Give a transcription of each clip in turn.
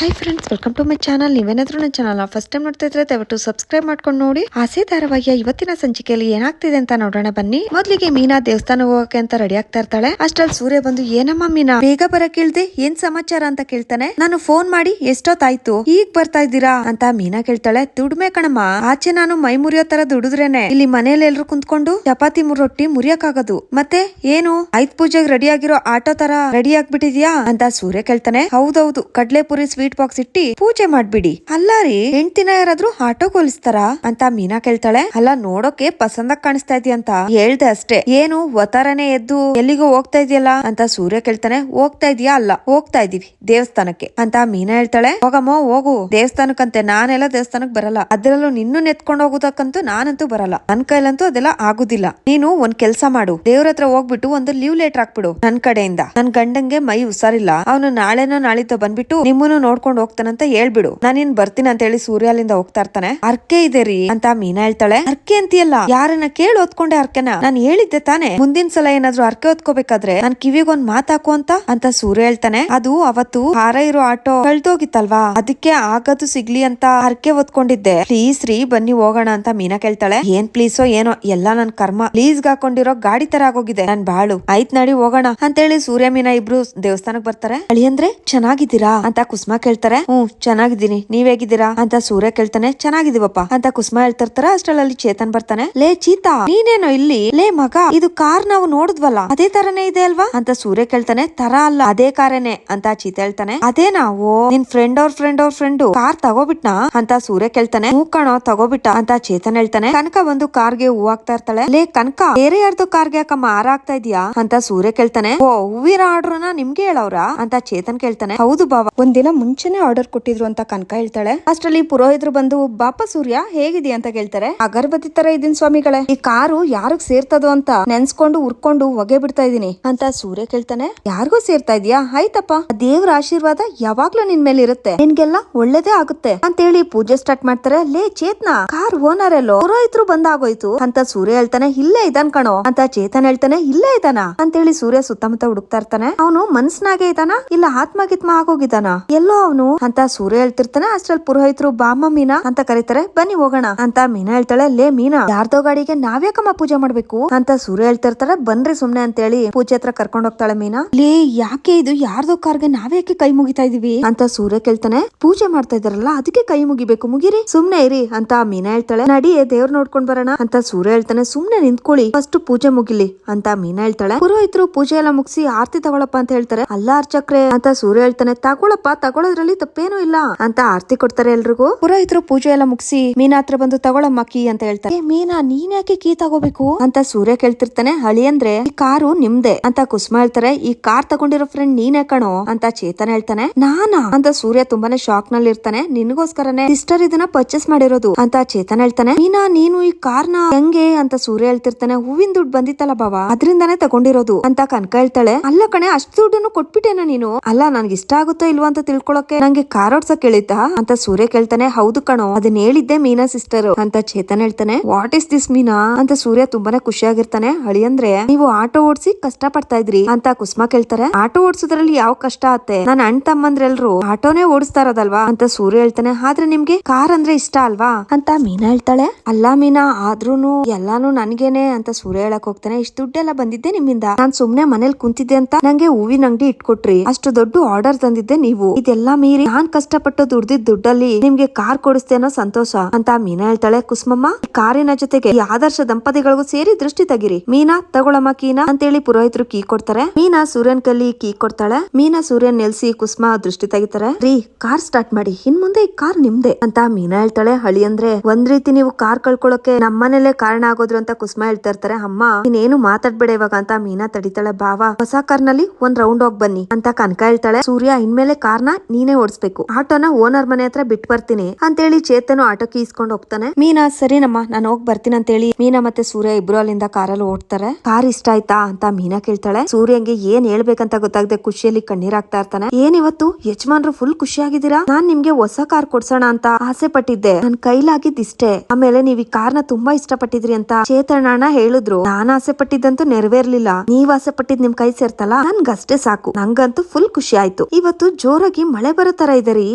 Hi friends welcome to my channel ನೀವೇನಾದ್ರೂ ನನ್ನ channel first time ನೋಡ್ತಾ ಇದ್ರೆ ದಯವಿಟ್ಟು ಸಬ್ಸ್ಕ್ರೈಬ್ ಮಾಡ್ಕೊಂಡು ನೋಡಿ. ಆಸೆ ಧಾರಾವಾಹಿಯ ಇವತ್ತಿನ ಸಂಚಿಕೆಯಲ್ಲಿ ಏನಾಗ್ತಿದೆ ಅಂತ ನೋಡೋಣ ಬನ್ನಿ. ಮೊದಲಿಗೆ ಮೀನಾ ದೇವಸ್ಥಾನ ಹೋಗಕ್ಕೆ ಅಂತ ರೆಡಿ ಆಗ್ತಾ ಇರ್ತಾಳೆ. ಅಷ್ಟ್ರಲ್ಲಿ ಸೂರ್ಯ ಬಂದು, ಏನಮ್ಮ ಮೀನಾ, ಬೇಗ ಬರಕ್ ಕೇಳ್ದೆ ಏನ್ ಸಮಾಚಾರ ಅಂತ ಕೇಳ್ತಾನೆ? ನಾನು ಫೋನ್ ಮಾಡಿ, ಎಷ್ಟೊತ್ತಾಯ್ತು? ಈಗ ಬರ್ತಾ ಇದ್ದೀರಾ? ಅಂತ ಮೀನಾ ಕೇಳ್ತಾಳೆ. ದುಡ್ಮೆ ಕಣಮ್ಮ, ಆಚೆ ನಾನು ಮೈ ಮುರಿಯೋ ತರ ದುಡಿದ್ರೇನೆ. ಇಲ್ಲಿ ಮನೇಲಿ ಎಲ್ರು ಕುಂತ್ಕೊಂಡು ಚಪಾತಿ ಮೂರ್ ರೊಟ್ಟಿ ಮುರಿಯಕ್ಕಾಗದು. ಮತ್ತೆ ಏನು? ಐದ್ ಪೂಜೆಗೆ ರೆಡಿ ಆಗಿರೋ ಆಟೋ ತರ ರೆಡಿ ಆಗ್ಬಿಟ್ಟಿದ್ಯಾ? ಅಂತ ಸೂರ್ಯ ಕೇಳ್ತಾನೆ. ಹೌದೌದು, ಕಡ್ಲೆಪುರಿ ಸ್ವೀಟ್ ಬಾಕ್ಸ್ ಇಟ್ಟಿ ಪೂಜೆ ಮಾಡ್ಬಿಡಿ. ಅಲ್ಲಾರಿ ರೀ, ಹೆಂಡ್ತಿನ ಯಾರಾದ್ರೂ ಆಟೋ ಹೋಲಿಸ್ತಾರ? ಅಂತ ಮೀನಾ ಕೇಳ್ತಾಳೆ. ಅಲ್ಲ, ನೋಡೋಕೆ ಪಸಂದ ಕಾಣಿಸ್ತಾ ಇದೆಯಂತ ಹೇಳ್ದೆ ಅಷ್ಟೇ. ಏನು ಒತ್ತಾರನೆ ಎದ್ದು ಎಲ್ಲಿಗೂ ಹೋಗ್ತಾ ಇದೆಯಲ್ಲ? ಅಂತ ಸೂರ್ಯ ಕೇಳ್ತಾನೆ. ಹೋಗ್ತಾ ಇದೀಯಾ? ಅಲ್ಲ, ಹೋಗ್ತಾ ಇದೀವಿ ದೇವಸ್ಥಾನಕ್ಕೆ. ಅಂತ ಮೀನಾ ಹೇಳ್ತಾಳೆ. ಹೋಗಮ್ಮ, ಹೋಗು. ದೇವಸ್ಥಾನಕ್ಕಂತೆ ನಾನೆಲ್ಲ ದೇವಸ್ಥಾನಕ್ ಬರಲ್ಲ. ಅದ್ರಲ್ಲೂ ನಿನ್ನು ನೆತ್ಕೊಂಡು ಹೋಗೋದಕ್ಕಂತೂ ನಾನಂತೂ ಬರಲ್ಲ. ನನ್ ಕೈಲಂತೂ ಅದೆಲ್ಲ ಆಗುದಿಲ್ಲ. ನೀನು ಒಂದ್ ಕೆಲ್ಸ ಮಾಡು. ದೇವ್ರ ಹತ್ರ ಹೋಗ್ಬಿಟ್ಟು ಒಂದು ಲೀವ್ ಲೆಟರ್ ಹಾಕ್ಬಿಡು. ನನ್ ಕಡೆಯಿಂದ. ನನ್ ಗಂಡಂಗೆ ಮೈ ಹುಷಾರಿಲ್ಲ. ಅವನು ನಾಳೆನೋ ನಾಳಿದ್ದ ಬಂದ್ಬಿಟ್ಟು ನಿಮ್ಮನ್ನು ನೋಡ್ಕೊಂಡು ಹೋಗ್ತಾನಂತ ಹೇಳ್ಬಿಡು. ನಾನಿನ್ ಬರ್ತೀನಿ ಅಂತ ಹೇಳಿ ಸೂರ್ಯ ಅಲ್ಲಿಂದ ಹೋಗ್ತಾ ಇರ್ತಾನೆ. ಅರ್ಕೆ ಇದೆ ರೀ ಅಂತ ಮೀನಾ ಹೇಳ್ತಾಳೆ. ಅರ್ಕೆ ಅಂತೀಯಲ್ಲ, ಯಾರನ್ನ ಕೇಳಿ ಓದ್ಕೊಂಡೆ ಅರ್ಕೆನ ನಾನ್ ಹೇಳಿದ್ದೆ ತಾನೆ. ಮುಂದಿನ ಸಲ ಏನಾದ್ರು ಅರ್ಕೆ ಓದ್ಕೋಬೇಕಾದ್ರೆ ನಾನ್ ಕಿವಿಗೊಂದ್ ಮಾತಾಕು ಅಂತ ಅಂತ ಸೂರ್ಯ ಹೇಳ್ತಾನೆ. ಅದು ಅವತ್ತು ಹಾರ ಇರೋ ಆಟೋ ಕಳ್ದೋಗಿತ್ತಲ್ವಾ? ಅದಕ್ಕೆ ಆಗದು ಸಿಗ್ಲಿ ಅಂತ ಅರ್ಕೆ ಹೊತ್ಕೊಂಡಿದ್ದೆ. ಪ್ಲೀಸ್ ರೀ ಬನ್ನಿ ಹೋಗೋಣ ಅಂತ ಮೀನಾ ಕೇಳ್ತಾಳೆ. ಏನ್ ಪ್ಲೀಸೋ ಏನೋ, ಎಲ್ಲಾ ನನ್ ಕರ್ಮ. ಪ್ಲೀಸ್ ಹಾಕೊಂಡಿರೋ ಗಾಡಿ ತರ ಆಗೋಗಿದೆ. ನನ್ ಬಾಳು. ಆಯ್ತ್ ನಡಿ ಹೋಗೋಣ ಅಂತೇಳಿ ಸೂರ್ಯ ಮೀನಾ ಇಬ್ರು ದೇವಸ್ಥಾನಕ್ ಬರ್ತಾರೆ. ಅಳಿ ಅಂದ್ರೆ ಚೆನ್ನಾಗಿದ್ದೀರಾ? ಅಂತ ಕುಸುಮ ಕೇಳ್ತಾರೆ? ಹ್ಮ್ ಚೆನ್ನಾಗಿದ್ದೀನಿ. ನೀವ್ ಹೇಗಿದ್ದೀರಾ? ಅಂತ ಸೂರ್ಯ ಕೇಳ್ತಾನೆ ಚೆನ್ನಾಗಿದೀವಪ್ಪ ಅಂತ ಕುಸುಮ ಹೇಳ್ತಿರ್ತಾರ. ಅಷ್ಟ್ರಲ್ಲಿ ಚೇತನ್ ಬರ್ತಾನೆ, ಲೇ, ಚೀತಾ, ನೀನೇನೋ ಇಲ್ಲಿ? ಲೇ, ಮಗ, ಇದು ಕಾರ್ ನಾವು ನೋಡಿದ್ವಲ್ಲ, ಅದೇ ತರನೇ ಇದೆ ಅಲ್ವಾ? ಅಂತ ಸೂರ್ಯ ಕೇಳ್ತಾನೆ, ತರ ಅಲ್ಲ, ಅದೇ ಕಾರೇನೆ ಅಂತ ಚೀತ ಹೇಳ್ತಾನೆ, ಅದೇ ನಾವು, ನಿನ್ ಫ್ರೆಂಡ್ ಅವ್ರ ಫ್ರೆಂಡ್ ಅವ್ರ ಫ್ರೆಂಡ್ ಕಾರ್ ತಗೋಬಿಟ್ನಾ? ಅಂತ ಸೂರ್ಯ ಕೇಳ್ತಾನೆ ಹೂ ಕಣೋ, ತಗೋಬಿಟ್ಟ ಅಂತ ಚೇತನ್ ಹೇಳ್ತಾನೆ, ಕನಕ ಒಂದು ಕಾರ್ಗೆ ಹೂ ಹಾಕ್ತಾ ಇರ್ತಾಳೆ, ಲೇ, ಕನಕ, ಬೇರೆ ಯಾರ್ದು ಕಾರ್ಗೆ ಯಾಕಮ್ಮ ಹಾರ ಆಗ್ತಾ ಇದೀಯಾ? ಅಂತ ಸೂರ್ಯ ಕೇಳ್ತಾನೆ, ಓ, ಹೂವಿನ ಆರ್ಡ್ರನ ನಿಮ್ಗೆ ಹೇಳವ್ರ? ಅಂತ ಚೇತನ್ ಕೇಳ್ತಾನೆ, ಹೌದು ಬಾವ, ಒಂದಿನ ಮುಂಚೆನೆ ಆರ್ಡರ್ ಕೊಟ್ಟಿದ್ರು ಅಂತ ಕನಕ ಹೇಳ್ತಾಳೆ. ಅಷ್ಟರಲ್ಲಿ ಪುರೋಹಿತರು ಬಂದು, ಬಾಪ ಸೂರ್ಯ, ಹೇಗಿದಿ ಅಂತ ಕೇಳ್ತಾರೆ. ಅಗರಬತ್ತಿ ತರ ಇದೀನಿ ಸ್ವಾಮಿಗಳೇ. ಈ ಕಾರು ಯಾರಿಗ್ ಸೇರ್ತದೋ ಅಂತ ನೆನ್ಸ್ಕೊಂಡು ಉರ್ಕೊಂಡು ಹೊಗೆ ಬಿಡ್ತಾ ಇದೀನಿ ಅಂತ ಸೂರ್ಯ ಕೇಳ್ತಾನೆ. ಯಾರಿಗೂ ಸೇರ್ತಾ ಇದೀಯಾ ಆಯ್ತಪ್ಪ. ದೇವ್ರ ಆಶೀರ್ವಾದ ಯಾವಾಗ್ಲೂ ನಿನ್ ಮೇಲೆ ಇರುತ್ತೆ. ನಿನ್ಗೆಲ್ಲ ಒಳ್ಳೇದೇ ಆಗುತ್ತೆ ಅಂತೇಳಿ ಪೂಜೆ ಸ್ಟಾರ್ಟ್ ಮಾಡ್ತಾರೆ. ಲೇ, ಚೇತನ, ಕಾರ್ ಓನರ್ ಎಲ್ಲೋ? ಪುರೋಹಿತರು ಬಂದಾಗೋಯ್ತು ಅಂತ ಸೂರ್ಯ ಹೇಳ್ತಾನೆ. ಇಲ್ಲೇ ಇದಾನ್ ಕಣೋ ಅಂತ ಚೇತನ್ ಹೇಳ್ತಾನೆ. ಇಲ್ಲೇ ಇದಾನ? ಅಂತೇಳಿ ಸೂರ್ಯ ಸುತ್ತಮುತ್ತ ಹುಡುಕ್ತಾ ಇರ್ತಾನೆ. ಅವನು ಮನ್ಸ್ನಾಗೆ ಇದಾನ? ಇಲ್ಲ ಆತ್ಮ ಗಿತ್ಮ ಆಗೋಗಿದಾನ? ಎಲ್ಲೋ ಅವನು ಅಂತ ಸೂರ್ಯ ಹೇಳ್ತಿರ್ತಾನೆ, ಅಷ್ಟ್ರಲ್ಲಿ ಪುರೋಹಿತರು ಬಾಮ ಮೀನಾ ಅಂತ ಕರೀತಾರೆ, ಬನ್ನಿ ಹೋಗೋಣ ಅಂತ ಮೀನಾ ಹೇಳ್ತಾಳೆ, ಲೇ ಮೀನಾ, ಯಾರ್ದೋ ಗಾಡಿಗೆ ನಾವ್ಯಾಕಮ್ಮ ಪೂಜೆ ಮಾಡ್ಬೇಕು? ಅಂತ ಸೂರ್ಯ ಹೇಳ್ತಿರ್ತಾರೆ ಬನ್ರಿ ಸುಮ್ನೆ ಅಂತ ಹೇಳಿ ಪೂಜೆ ಹತ್ರ ಕರ್ಕೊಂಡ್ ಹೋಗ್ತಾಳೆ ಮೀನಾ. ಲೇ, ಯಾಕೆ ಇದು? ಯಾರ್ದೋ ಕಾರ್ಗೆ ನಾವ್ಯಾಕೆ ಕೈ ಮುಗಿತಾ ಇದೀವಿ? ಅಂತ ಸೂರ್ಯ ಕೇಳ್ತಾನೆ, ಪೂಜೆ ಮಾಡ್ತಾ ಇದಾರಲ್ಲ ಅದಕ್ಕೆ ಕೈ ಮುಗಿಬೇಕು, ಮುಗಿರಿ, ಸುಮ್ನೆ ಇರಿ ಅಂತ ಮೀನಾ ಹೇಳ್ತಾಳೆ. ನಡಿ, ದೇವ್ರ ನೋಡ್ಕೊಂಡ್ ಬರೋಣ ಅಂತ ಸೂರ್ಯ ಹೇಳ್ತಾನೆ, ಸುಮ್ನೆ ನಿಂತ್ಕೊಳ್ಳಿ, ಫಸ್ಟ್ ಪೂಜೆ ಮುಗಿಲಿ ಅಂತ ಮೀನಾ ಹೇಳ್ತಾಳೆ. ಪುರೋಹಿತರು ಪೂಜೆ ಎಲ್ಲ ಮುಗಿಸಿ ಆರ್ತಿ ತಗೊಳಪ್ಪ ಅಂತ ಹೇಳ್ತಾರೆ ಅಲ್ಲ ಅರ್ಚಕ್ರೆ ಅಂತ ಸೂರ್ಯ ಹೇಳ್ತಾನೆ, ತಗೊಳಪ್ಪ ತಗೊಳೋದ್ರಲ್ಲಿ ತಪ್ಪೇನೂ ಇಲ್ಲ ಅಂತ ಆರ್ತಿ ಕೊಡ್ತಾರೆ ಎಲ್ರಿಗೂ. ಪುರೋಹಿತರು ಪೂಜೆ ಎಲ್ಲ ಮುಗಿಸಿ ಮೀನಾ ಹತ್ರ ಬಂದು ತಗೊಳಮ್ಮ ಕೀ ಅಂತ ಹೇಳ್ತಾರೆ. ಮೀನಾ, ನೀನ್ ಯಾಕೆ ಕೀ ತಗೋಬೇಕು? ಅಂತ ಸೂರ್ಯ ಕೇಳ್ತಿರ್ತಾನೆ. ಹಳಿ ಅಂದ್ರೆ ಈ ಕಾರು ನಿಮ್ದೆ ಅಂತ ಕುಸುಮ ಹೇಳ್ತಾರೆ. ಈ ಕಾರ್ ತಗೊಂಡಿರೋ ಫ್ರೆಂಡ್ ನೀನೇ ಕಣೋ ಅಂತ ಚೇತನ್ ಹೇಳ್ತಾನೆ. ನಾನಾ? ಅಂತ ಸೂರ್ಯ ತುಂಬಾನೇ ಶಾಕ್ನಲ್ಲಿ ಇರ್ತಾನೆ ನಿನ್ಗೋಸ್ಕರನೇ ಸಿಸ್ಟರ್ ಇದನ್ನ ಪರ್ಚೇಸ್ ಮಾಡಿರೋದು ಅಂತ ಚೇತನ್ ಹೇಳ್ತಾನೆ. ಮೀನಾ, ನೀನು ಈ ಕಾರ್ನ ಹೆಂಗೆ ಅಂತ ಸೂರ್ಯ ಹೇಳ್ತಿರ್ತಾನೆ. ಹೂವಿನ ದುಡ್ಡು ಬಂದಿತ್ತಲ್ಲ ಬಾವ? ಅದ್ರಿಂದಾನೇ ತಗೊಂಡಿರೋದು ಅಂತ ಕನಕ ಹೇಳ್ತಾಳೆ. ಅಲ್ಲ ಕಣೆ, ಅಷ್ಟು ದುಡ್ಡನ್ನು ಕೊಟ್ಬಿಟ್ಟೇನ ನೀನು? ಅಲ್ಲ ನನ್ಗೆ ಇಷ್ಟ ಆಗುತ್ತೋ ಇಲ್ವಾ ಅಂತ ತಿಳ್ಕೊಳಕ್ಕೆ ನಂಗೆ ಕಾರ್ ಓಡ್ಸಕ್ ಹೇಳಿದ್ದ ಅಂತ ಸೂರ್ಯ ಕೇಳ್ತಾನೆ, ಹೌದು ಕಣೋ ಅದನ್ನ ಹೇಳಿದ್ದೆ ಮೀನಾ ಸಿಸ್ಟರ್ ಅಂತ ಚೇತನ್ ಹೇಳ್ತಾನೆ ವಾಟ್ ಇಸ್ ದಿಸ್ ಮೀನಾ? ಅಂತ ಸೂರ್ಯ ತುಂಬಾನೇ ಖುಷಿಯಾಗಿರ್ತಾನೆ ಹಳಿ ಅಂದ್ರೆ ನೀವು ಆಟೋ ಓಡಿಸಿ ಕಷ್ಟ ಪಡ್ತಾ ಇದ್ರಿ. ಅಂತ ಕುಸ್ಮಾ ಕೇಳ್ತಾರೆ, ಆಟೋ ಓಡಿಸೋದ್ರಲ್ಲಿ ಯಾವ ಕಷ್ಟ ಆತ್ತೆ? ನನ್ನ ಅಣ್ಣ ತಮ್ಮಂದ್ರೆಲ್ರು ಆಟೋನೇ ಓಡಿಸ್ತಾ ಇರೋದಲ್ವಾ? ಅಂತ ಸೂರ್ಯ ಹೇಳ್ತಾನೆ, ಆದ್ರೆ ನಿಮ್ಗೆ ಕಾರ್ ಅಂದ್ರೆ ಇಷ್ಟ ಅಲ್ವಾ? ಅಂತ ಮೀನಾ ಹೇಳ್ತಾಳೆ, ಅಲ್ಲ ಮೀನಾ, ಆದ್ರೂನು ಎಲ್ಲಾನು ನನ್ಗೇನೆ. ಅಂತ ಸೂರ್ಯ ಹೇಳಕ್ ಹೋಗ್ತಾನೆ, ಇಷ್ಟು ದುಡ್ಡೆಲ್ಲ ಬಂದಿದ್ದೆ ನಿಮ್ಮಿಂದ. ನಾನ್ ಸುಮ್ನೆ ಮನೇಲಿ ಕುಂತಿದ್ದೆ ಅಂತ ನಂಗೆ ಹೂವಿನ ಅಂಗಡಿ ಇಟ್ಕೊಟ್ರಿ. ಅಷ್ಟು ದೊಡ್ಡ ಆರ್ಡರ್ ತಂದಿದ್ದೆ ನೀವು. ಇದೆಲ್ಲ ಮೀರಿ ನಾನ್ ಕಷ್ಟಪಟ್ಟು ದುಡ್ದಿದ್ ದುಡ್ಡಲ್ಲಿ ನಿಮ್ಗೆ ಕಾರ್ ಅನ್ನೋ ಸಂತೋಷ. ಅಂತ ಮೀನಾ ಹೇಳ್ತಾಳೆ, ಕುಸುಮಮ್ಮ ಕಾರಿನ ಜೊತೆಗೆ ಈ ಆದರ್ಶ ದಂಪತಿಗಳಿಗೂ ಸೇರಿ ದೃಷ್ಟಿ ತೆಗಿರಿ. ಮೀನಾ, ತಗೊಳಮ್ಮ ಕೀನಾ ಅಂತೇಳಿ ಪುರೋಹಿತರು ಕೀ ಕೊಡ್ತಾರೆ. ಮೀನಾ ಸೂರ್ಯನ್ ಕಲ್ಲಿ ಕೀ ಕೊಡ್ತಾಳೆ. ಮೀನಾ ಸೂರ್ಯನ್ ನೆಲ್ಸಿ ಕುಸುಮ ದೃಷ್ಟಿ ತೆಗಿತಾರೆ. ರೀ, ಕಾರ್ ಸ್ಟಾರ್ಟ್ ಮಾಡಿ. ಇನ್ ಮುಂದೆ ಈ ಕಾರ್ ನಿಮ್ದೆ ಅಂತ ಮೀನಾ ಹೇಳ್ತಾಳೆ. ಹಳಿ ಅಂದ್ರೆ ಒಂದ್ ರೀತಿ ನೀವು ಕಾರ್ ಕಳ್ಕೊಳಕ್ಕೆ ನಮ್ಮನೇಲೆ ಕಾರಣ ಆಗೋದ್ರು ಅಂತ ಕುಸುಮ ಹೇಳ್ತಾ ಇರ್ತಾರೆ. ಅಮ್ಮ ಇನ್ನೇನು ಮಾತಾಡ್ಬೇಡ ಇವಾಗ ಅಂತ ಮೀನಾ ತಡಿತಾಳೆ. ಬಾವಾ ಹೊಸ ಕಾರ್ನಲ್ಲಿ ಒಂದ್ ರೌಂಡ್ ಹೋಗಿ ಬನ್ನಿ ಅಂತ ಕನಕ ಹೇಳ್ತಾಳೆ. ಸೂರ್ಯ, ಇನ್ಮೇಲೆ ಕಾರ್ನ ನೀನೇ ಓಡಿಸ್ಬೇಕು. ಆಟೋನ ಓನರ್ ಮನೆ ಹತ್ರ ಬಿಟ್ ಬರ್ತೀನಿ ಅಂತೇಳಿ ಚೇತನು ಆಟೋ ಕೀಸ್ಕೊಂಡು ಹೋಗ್ತಾನೆ. ಮೀನಾ ಸರಿನಮ್ಮ ನಾನು ಹೋಗಿ ಬರ್ತೀನಿ ಅಂತೇಳಿ ಮೀನಾ ಮತ್ತೆ ಸೂರ್ಯ ಇಬ್ರು ಅಲ್ಲಿಂದ ಕಾರಲ್ಲಿ ಓಡ್ತಾರೆ. ಕಾರ್ ಇಷ್ಟ ಆಯ್ತಾ ಅಂತ ಮೀನಾ ಕೇಳ್ತಾಳೆ. ಸೂರ್ಯಂಗೆ ಏನ್ ಹೇಳ್ಬೇಕಂತ ಗೊತ್ತಾಗದೆ ಖುಷಿಯಲ್ಲಿ ಕಣ್ಣೀರಾಗ್ತಾ ಇರ್ತಾನೆ. ಏನ್ ಇವತ್ತು? ಯಜಮಾನ್ರು ಫುಲ್ ಖುಷಿಯಾಗಿದ್ದೀರಾ ನಾನ್ ನಿಮ್ಗೆ ಹೊಸ ಕಾರ್ ಕೊಡ್ಸೋಣ ಅಂತ ಆಸೆ ಪಟ್ಟಿದ್ದೆ. ನನ್ ಕೈಲಾಗಿದ್ದಿಷ್ಟೇ ಆಮೇಲೆ ನೀವ್ ಈ ಕಾರ್ನ ತುಂಬಾ ಇಷ್ಟ ಪಟ್ಟಿದ್ರಿ ಅಂತ ಚೇತನಣ್ಣ ಹೇಳಿದ್ರು. ನಾನ್ ಆಸೆ ಪಟ್ಟಿದ್ದಂತೂ ನೆರವೇರ್ಲಿಲ್ಲ. ನೀವ್ ಆಸೆ ಪಟ್ಟಿದ್ ನಿಮ್ ಕೈ ಸೇರ್ತಲ್ಲ? ನನ್ಗಷ್ಟೇ ಸಾಕು. ನಂಗಂತೂ ಫುಲ್ ಖುಷಿ ಆಯ್ತು. ಇವತ್ತು ಜೋರಾಗಿ ಮಳೆ ಮಳೆ ಬರೋ ತರ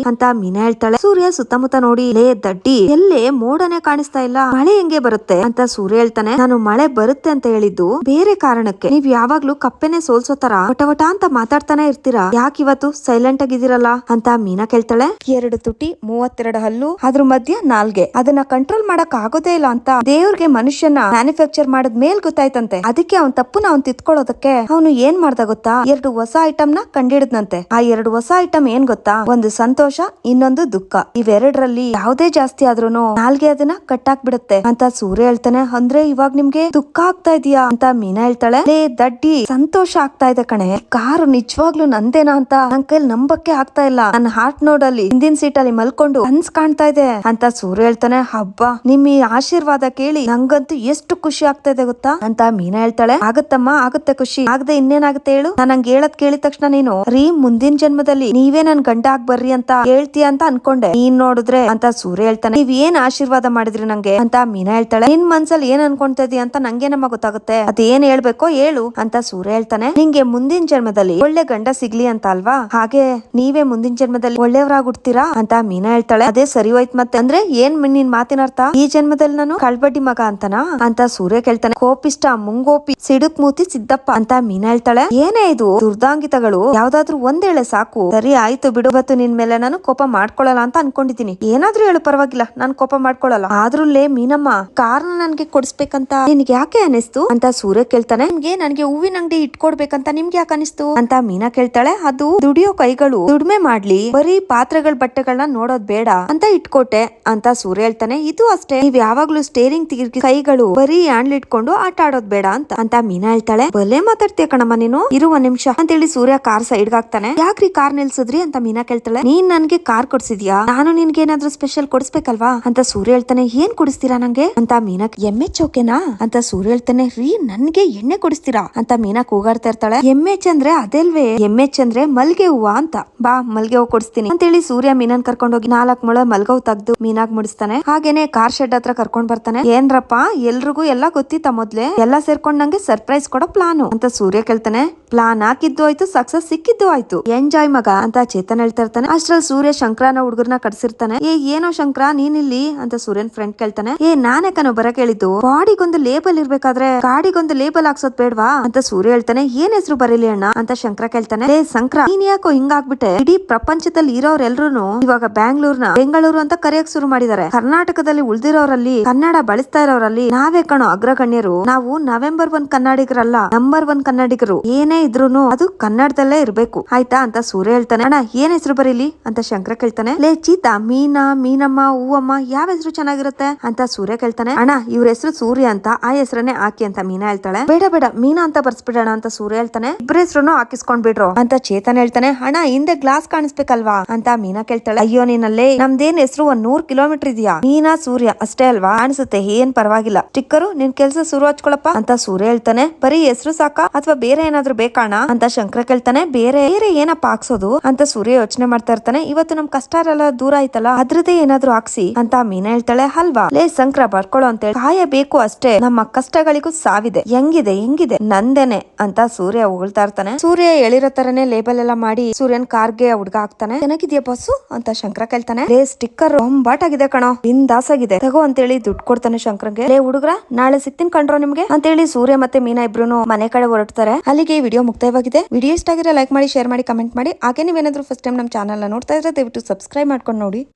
ಅಂತ ಮೀನಾ ಹೇಳ್ತಾಳೆ. ಸೂರ್ಯ ಸುತ್ತಮುತ್ತ ನೋಡಿ, ಲೇ ದಡ್ಡಿ, ಎಲ್ಲೇ ಮೋಡನೆ ಕಾಣಿಸ್ತಾ ಇಲ್ಲ. ಮಳೆ ಹೆಂಗೆ ಬರುತ್ತೆ? ಅಂತ ಸೂರ್ಯ ಹೇಳ್ತಾನೆ. ನಾನು ಮಳೆ ಬರುತ್ತೆ ಅಂತ ಹೇಳಿದ್ದು ಬೇರೆ ಕಾರಣಕ್ಕೆ. ನೀವ್ ಯಾವಾಗ್ಲೂ ಕಪ್ಪೆನೆ ಸೋಲ್ಸೋ ತರ ವಟ ಅಂತ ಮಾತಾಡ್ತಾನೆ ಇರ್ತೀರಾ? ಯಾಕೆ ಇವತ್ತು ಸೈಲೆಂಟ್ ಆಗಿದ್ದೀರಲ್ಲ ಅಂತ ಮೀನಾ ಕೇಳ್ತಾಳೆ. ಎರಡು ತುಟಿ, ಮೂವತ್ತೆರಡು ಹಲ್ಲು ಅದ್ರ ಮಧ್ಯ ನಾಲ್ಗೆ. ಅದನ್ನ ಕಂಟ್ರೋಲ್ ಮಾಡಕ್ ಆಗೋದೇ ಇಲ್ಲ ಅಂತ ದೇವ್ರಿಗೆ ಮನುಷ್ಯನ ಮ್ಯಾನುಫ್ಯಾಕ್ಚರ್ ಮಾಡದ್ ಮೇಲ್ ಗೊತ್ತಾಯ್ತಂತೆ. ಅದಕ್ಕೆ ಅವ್ನ್ ತಪ್ಪುನ ಅವ್ನ್ ತಿತ್ಕೊಳ್ಳೋದಕ್ಕೆ ಅವನು ಏನ್ ಮಾಡ್ದ ಗೊತ್ತಾ? ಎರಡು ಹೊಸ ಐಟಮ್ನ ಕಂಡಿಡಿದ್ನಂತೆ. ಆ ಎರಡು ಹೊಸ ಐಟಮ್ ಏನ್ ಗೊತ್ತಾ? ಒಂದು ಸಂತೋಷ, ಇನ್ನೊಂದು ದುಃಖ. ಇವೆರಡರಲ್ಲಿ ಯಾವ್ದೇ ಜಾಸ್ತಿ ಆದ್ರೂನು ನಾಲ್ಗೆ ಅದನ್ನ ಕಟ್ಟಾಕ್ಬಿಡುತ್ತೆ. ಅಂತ ಸೂರ್ಯ ಹೇಳ್ತಾನೆ, ಅಂದ್ರೆ ಇವಾಗ ನಿಮ್ಗೆ ದುಃಖ ಆಗ್ತಾ ಇದೀಯಾ? ಅಂತ ಮೀನಾ ಹೇಳ್ತಾಳೆ, ಲೇ, ದಡ್ಡಿ, ಸಂತೋಷ ಆಗ್ತಾ ಇದೆ ಕಣೆ. ಕಾರು ನಿಜವಾಗ್ಲೂ ನಂದೇನಾ ಅಂತ ನನ್ ಕೈಲಿ ನಂಬಕ್ಕೆ ಆಗ್ತಾ ಇಲ್ಲ. ನನ್ನ ಹಾರ್ಟ್ ನೋಡಲ್ಲಿ ಹಿಂದಿನ ಸೀಟ್ ಅಲ್ಲಿ ಮಲ್ಕೊಂಡು ಕನ್ಸ್ ಕಾಣ್ತಾ ಇದೆ. ಅಂತ ಸೂರ್ಯ ಹೇಳ್ತಾನೆ, ಹಬ್ಬ, ನಿಮ್ ಈ ಆಶೀರ್ವಾದ ಕೇಳಿ ನಂಗಂತೂ ಎಷ್ಟು ಖುಷಿ ಆಗ್ತಾ ಇದೆ ಗೊತ್ತಾ? ಅಂತ ಮೀನಾ ಹೇಳ್ತಾಳೆ, ಆಗುತ್ತಮ್ಮ, ಆಗುತ್ತೆ ಖುಷಿ. ಆಗದೆ ಇನ್ನೇನಾಗುತ್ತೆ ಹೇಳು? ನಾನು ಹಂಗ್ ಹೇಳದ್ ಕೇಳಿದ ತಕ್ಷಣ ನೀನು ರೀ ಮುಂದಿನ ಜನ್ಮದಲ್ಲಿ ನೀವೇ ನನ್ ಗಂಡ ಆಗ್ ಬರ್ರಿ ಅಂತ ಹೇಳ್ತೀಯ ಅಂತ ಅನ್ಕೊಂಡೆ. ನೀನ್ ನೋಡಿದ್ರೆ ಅಂತ ಸೂರ್ಯ ಹೇಳ್ತಾನೆ. ನೀವ್ ಏನ್ ಆಶೀರ್ವಾದ ಮಾಡಿದ್ರಿ ನಂಗೆ? ಅಂತ ಮೀನಾ ಹೇಳ್ತಾಳೆ. ನಿನ್ ಮನ್ಸಲ್ಲಿ ಏನ್ ಅನ್ಕೊಂತ ಅಂತ ನಂಗೆ ನಮ್ಮ ಗೊತ್ತಾಗುತ್ತೆ. ಅದೇನ್ ಹೇಳ್ಬೇಕೋ ಹೇಳು ಅಂತ ಸೂರ್ಯ ಹೇಳ್ತಾನೆ. ನಿಂಗೆ ಮುಂದಿನ ಜನ್ಮದಲ್ಲಿ ಒಳ್ಳೆ ಗಂಡ ಸಿಗ್ಲಿ ಅಂತ ಅಲ್ವಾ? ಹಾಗೆ ನೀವೇ ಮುಂದಿನ ಜನ್ಮದಲ್ಲಿ ಒಳ್ಳೆಯವರಾಗುಡ್ತೀರಾ ಅಂತ ಮೀನಾ ಹೇಳ್ತಾಳೆ. ಅದೇ ಸರಿ ಹೋಯ್ತ್ ಮತ್ತೆ. ಅಂದ್ರೆ ಏನ್ ನಿನ್ ಮಾತಿನ ಅರ್ಥ? ಈ ಜನ್ಮದಲ್ಲಿ ನಾನು ಕಳ್ಬಡ್ಡಿ ಮಗ ಅಂತನ? ಅಂತ ಸೂರ್ಯ ಕೇಳ್ತಾನೆ. ಕೋಪಿಷ್ಟ, ಮುಂಗೋಪಿ, ಸಿಡುಕ್ ಮೂತಿ, ಸಿದ್ದಪ್ಪ ಅಂತ ಮೀನಾ ಹೇಳ್ತಾಳೆ. ಏನೇ ಇದು ದುರ್ದಾಂಗಿತಗಳು. ಯಾವ್ದಾದ್ರು ಒಂದೇಳೆ ಸಾಕು. ಸರಿ, ಆಯ್ತು ಬಿಡು, ಇವತ್ತು ನಿನ್ ಮೇಲೆ ನಾನು ಕೋಪ ಮಾಡ್ಕೊಳ್ಳಲ್ಲ ಅಂತ ಅನ್ಕೊಂಡಿದೀನಿ ಏನಾದ್ರೂ ಹೇಳು, ಪರವಾಗಿಲ್ಲ, ನಾನ್ ಕೋಪ ಮಾಡ್ಕೊಳ್ಳಲ್ಲ. ಆದ್ರೂ ಲೇ, ಮೀನಮ್ಮ ಕಾರ್ನ ನನ್ಗೆ ಕೊಡಿಸ್ಬೇಕಂತ. ನಿನ್ಗೆ ಯಾಕೆ ಅನಿಸ್ತು? ಅಂತ ಸೂರ್ಯ ಕೇಳ್ತಾನೆ. ನಿಮ್ಗೆ ನನ್ಗೆ ಹೂವಿನ ಅಂಗಡಿ ಇಟ್ಕೊಡ್ಬೇಕಂತ ನಿಮ್ಗೆ ಯಾಕೆ ಅನಿಸ್ತು? ಅಂತ ಮೀನಾ ಕೇಳ್ತಾಳೆ. ಅದು ದುಡಿಯೋ ಕೈಗಳು. ದುಡ್ಮೆ ಮಾಡ್ಲಿ, ಬರೀ ಪಾತ್ರೆಗಳ ಬಟ್ಟೆಗಳನ್ನ ನೋಡೋದ್ ಬೇಡ ಅಂತ ಇಟ್ಕೊಟ್ಟೆ ಅಂತ ಸೂರ್ಯ ಹೇಳ್ತಾನೆ. ಇದು ಅಷ್ಟೇ. ನೀವ್ ಯಾವಾಗ್ಲೂ ಸ್ಟೇರಿಂಗ್ ತಿರ್ ಕೈಗಳು ಬರೀ ಹ್ಯಾಂಡ್ಲ್ ಇಟ್ಕೊಂಡು ಆಟ ಆಡೋದ್ ಬೇಡ ಅಂತ. ಅಂತ ಮೀನಾ ಹೇಳ್ತಾಳೆ. ಬಲೆ ಮಾತಾಡ್ತೀಯ ಕಣಮ್ಮ ನೀನು? ಇರುವ ನಿಮಿಷ. ಅಂತ ಹೇಳಿ ಸೂರ್ಯ ಕಾರ್ ಸೈಡ್ ಹಾಕ್ತಾನೆ. ಯಾಕ್ರಿ ಕಾರ್ ನಿಲ್ಸಿದ್ರಿ ಅಂತ ಮೀನಾ ಕೇಳ್ತಾಳೆ, ನೀನ್ ನನ್ಗೆ ಕಾರ್ ಕೊಡ್ಸಿದ್ಯಾ? ನಾನು ನಿನ್ಗೆ ಏನಾದ್ರು ಸ್ಪೆಷಲ್ ಕೊಡಿಸ್ಬೇಕಲ್ವಾ? ಅಂತ ಸೂರ್ಯ ಹೇಳ್ತಾನೆ, ಏನ್ ಕೊಡಿಸ್ತೀರಾ ನಂಗೆ? ಅಂತ ಮೀನಾ, ಎಮ್ಮೆ ಚೌಕೆನಾ? ಅಂತ ಸೂರ್ಯ ಹೇಳ್ತಾನೆ, ರೀ, ನನ್ಗೆ ಎಣ್ಣೆ ಕೊಡಿಸ್ತೀರಾ? ಅಂತ ಮೀನಾ ಕೂಗಾಡ್ತಾ ಇರ್ತಾಳೆ, ಎಮ್ಮೆ ಅಂದ್ರೆ ಅದೇಲ್ವೇ? ಎಮ್ಮೆ ಅಂದ್ರೆ ಮಲ್ಗೆ ಹೂವ ಅಂತ. ಬಾ, ಮಲ್ಗೆ ಹೂವು ಕೊಡಿಸ್ತೀನಿ. ಅಂತ ಹೇಳಿ ಸೂರ್ಯ ಮೀನನ್ ಕರ್ಕೊಂಡೋಗಿ ನಾಲ್ಕ್ ಮೊಳ ಮಲ್ಗೆ ಹೂ ತೆಗ್ದು ಮೀನಾಗ್ ಮುಡಿಸ್ತಾನೆ. ಹಾಗೇನೆ ಕಾರ್ ಶೆಡ್ ಹತ್ರ ಕರ್ಕೊಂಡ್ ಬರ್ತಾನೆ. ಏನ್ರಪ್ಪ, ಎಲ್ರಿಗೂ ಎಲ್ಲಾ ಗೊತ್ತಿತ್ತ ಮೊದ್ಲೆ? ಎಲ್ಲಾ ಸೇರ್ಕೊಂಡ್ ನಂಗೆ ಸರ್ಪ್ರೈಸ್ ಕೊಡೋ ಪ್ಲಾನು ಅಂತ ಸೂರ್ಯ ಕೇಳ್ತಾನೆ ಪ್ಲಾನ್ ಹಾಕಿದ್ದು ಆಯ್ತು ಸಕ್ಸಸ್ ಸಿಕ್ಕಿದ್ದು ಆಯ್ತು. ಎಂಜಾಯ್ ಮಗ, ಅಂತ ಚೇತನ್ ಹೇಳ್ತಾ ಇರ್ತಾನೆ. ಅಷ್ಟ್ರಲ್ಲಿ ಸೂರ್ಯ ಶಂಕರನ ಹುಡುಗರ್ನ ಕಟ್ಸಿರ್ತಾನೆ. ಏ, ಏನೋ ಶಂಕರ, ನೀನಿಲ್ಲಿ? ಅಂತ ಸೂರ್ಯನ್ ಫ್ರೆಂಡ್ ಕೇಳ್ತಾನೆ. ಏ ನಾನೇ ಬರ ಕೇಳಿದ್ದು. ಬಾಡಿಗೊಂದು ಲೇಬಲ್ ಇರ್ಬೇಕಾದ್ರೆ ಗಾಡಿಗೊಂದು ಲೇಬಲ್ ಹಾಕ್ಸೋದ್ ಬೇಡ್ವಾ? ಅಂತ ಸೂರ್ಯ ಹೇಳ್ತಾನೆ. ಏನ್ ಹೆಸರು ಬರೀಲಿ ಅಣ್ಣ? ಅಂತ ಶಂಕರ ಕೇಳ್ತಾನೆ. ಏ, ಶಂಕರ, ನೀನ್ ಯಾಕೋ ಹಿಂಗಾಗ್ಬಿಟ್ಟೆ? ಇಡೀ ಪ್ರಪಂಚದಲ್ಲಿ ಇರೋರೆಲ್ರು ಇವಾಗ ಬ್ಯಾಂಗ್ಳೂರ್ನ ಬೆಂಗಳೂರು ಅಂತ ಕರೆಯಕ್ ಶುರು ಮಾಡಿದ್ದಾರೆ ಕರ್ನಾಟಕದಲ್ಲಿ ಉಳ್ದಿರೋರಲ್ಲಿ, ಕನ್ನಡ ಬಳಸ್ತಾ ಇರೋರಲ್ಲಿ ನಾವೇ ಕಣೋ ಅಗ್ರಗಣ್ಯರು. ನಾವು ನವೆಂಬರ್ ಒನ್ ಕನ್ನಡಿಗರಲ್ಲ, ನಂಬರ್ ಒನ್ ಕನ್ನಡಿಗರು. ಏನೇ ಇದ್ರೂನು ಅದು ಕನ್ನಡದಲ್ಲೇ ಇರಬೇಕು. ಆಯ್ತಾ? ಅಂತ ಸೂರ್ಯ ಹೇಳ್ತಾನೆ. ಅಣ್ಣ ಏನ್ ಹೆಸರು ಬರೀಲಿ ಅಂತ ಶಂಕರ ಕೇಳ್ತಾನೆ. ಲೇ ಚೀತಾ, ಮೀನಾ, ಮೀನಮ್ಮ, ಹೂವಮ್ಮ ಯಾವ ಹೆಸರು ಚೆನ್ನಾಗಿರುತ್ತೆ ಅಂತ ಸೂರ್ಯ ಕೇಳ್ತಾನೆ. ಅಣ್ಣ, ಇವ್ರ ಹೆಸರು ಸೂರ್ಯ ಅಂತ, ಆ ಹೆಸರನ್ನೇ ಹಾಕಿ ಅಂತ ಮೀನಾ ಹೇಳ್ತಾಳೆ. ಬೇಡ ಬೇಡ, ಮೀನಾ ಅಂತ ಬರ್ಸ್ಬಿಡೋಣ ಅಂತ ಸೂರ್ಯ ಹೇಳ್ತಾನೆ. ಇಬ್ಬರ ಹೆಸರು ಹಾಕಿಸ್ಕೊಂಡ್ ಬಿಡ್ರು ಅಂತ ಚೇತನ್ ಹೇಳ್ತಾನೆ. ಅಣ್ಣ, ಹಿಂದೆ ಗ್ಲಾಸ್ ಕಾಣಿಸ್ಬೇಕಲ್ವಾ ಅಂತ ಮೀನಾ ಕೇಳ್ತಾಳೆ. ಅಯ್ಯೋ, ನೀನಲ್ಲೇ, ನಮ್ದೇನ್ ಹೆಸರು ಒಂದ್ ನೂರ್ ಕಿಲೋಮೀಟರ್ ಇದೆಯಾ? ಮೀನಾ, ಸೂರ್ಯ, ಅಷ್ಟೇ ಅಲ್ವಾ? ಅನ್ಸುತ್ತೆ ಏನ್ ಪರವಾಗಿಲ್ಲ. ಸ್ಟಿಕ್ಕರು ನಿನ್ ಕೆಲ್ಸ ಶುರು ಹಚ್ಕೊಳಪ್ಪ ಅಂತ ಸೂರ್ಯ ಹೇಳ್ತಾನೆ. ಬರೀ ಹೆಸರು ಸಾಕಾ? ಅಥವಾ ಬೇರೆ ಏನಾದ್ರು ಬೇಕಾಣ ಅಂತ ಶಂಕರ ಕೇಳ್ತಾನೆ. ಬೇರೆ ಬೇರೆ ಏನಪ್ಪ ಹಾಕ್ಸೋದು ಅಂತ ಸೂರ್ಯ ಯೋಚನೆ ಮಾಡ್ತಾ ಇರ್ತಾನೆ. ಇವತ್ತು ನಮ್ ಕಷ್ಟ ದೂರ ಆಯ್ತಲ್ಲ ಅದ್ರದೇ ಏನಾದ್ರು ಹಾಕ್ಸಿ ಅಂತ ಮೀನಾ ಹೇಳ್ತಾಳೆ. ಅಲ್ವಾ? ಲೇ, ಸಂಕ್ರ ಬರ್ಕೊಳ್ಳೋ ಅಂತ ಹೇಳಿ. ಕಾಯ ಬೇಕು ಅಷ್ಟೇ. ನಮ್ಮ ಕಷ್ಟಗಳಿಗೂ ಸಾವಿದೆ. ಹೆಂಗಿದೆ ಹೆಂಗಿದೆ? ನಂದೇನೆ ಅಂತ ಸೂರ್ಯ ಉಗುಳ್ತಾ ಇರ್ತಾನೆ. ಸೂರ್ಯ ಎಳಿರೋ ತರನೇ ಲೇಬಲ್ ಎಲ್ಲ ಮಾಡಿ ಸೂರ್ಯನ್ ಕಾರ್ಗೆ ಹುಡ್ಗ ಹಾಕ್ತಾನೆ. ಚೆನ್ನಾಗಿದ್ಯಾ ಬಸ್ಸು? ಅಂತ ಶಂಕರ ಕೇಳ್ತಾನೆ. ಲೇ ಸ್ಟಿಕ್ಕರ್ ಒಂಬಾಟ್ ಆಗಿದೆ ಕಣೋ. ಬಿಂದಾಸ್ ಆಗಿದೆ. ತಗೋ ಅಂತೇಳಿ ದುಡ್ಡು ಕೊಡ್ತಾನೆ ಶಂಕರಂಗೆ. ಲೇ, ಹುಡುಗ್ರ, ನಾಳೆ ಸಿಗ್ತೀನಿ ಕಂಡ್ರೋ ನಿಮ್ಗೆ. ಅಂತೇಳಿ ಸೂರ್ಯ ಮತ್ತೆ ಮೀನಾ ಇಬ್ರು ಮನೆ ಕಡೆ ಹೊರಡ್ತಾರೆ. ಅಲ್ಲಿಗೆ ವಿಡಿಯೋ ಮುಕ್ತಾಯವಾಗಿದೆ. ವಿಡಿಯೋ ಇಷ್ಟ ಆಗಿರೋ ಲೈಕ್ ಮಾಡಿ, ಶೇರ್ ಮಾಡಿ, ಕಮೆಂಟ್ ಮಾಡಿ. ಹಾಗೆ ನೀವೇನಾದ್ರೂ ಫಸ್ಟ್ ಟೈಮ್ ನಮ್ಮ ಚಾನಲ್ನ ನೋಡ್ತಾ ಇದ್ರೆ ದಯವಿಟ್ಟು ಸಬ್ಸ್ಕ್ರೈಬ್ ಮಾಡ್ಕೊಂಡು ನೋಡಿ.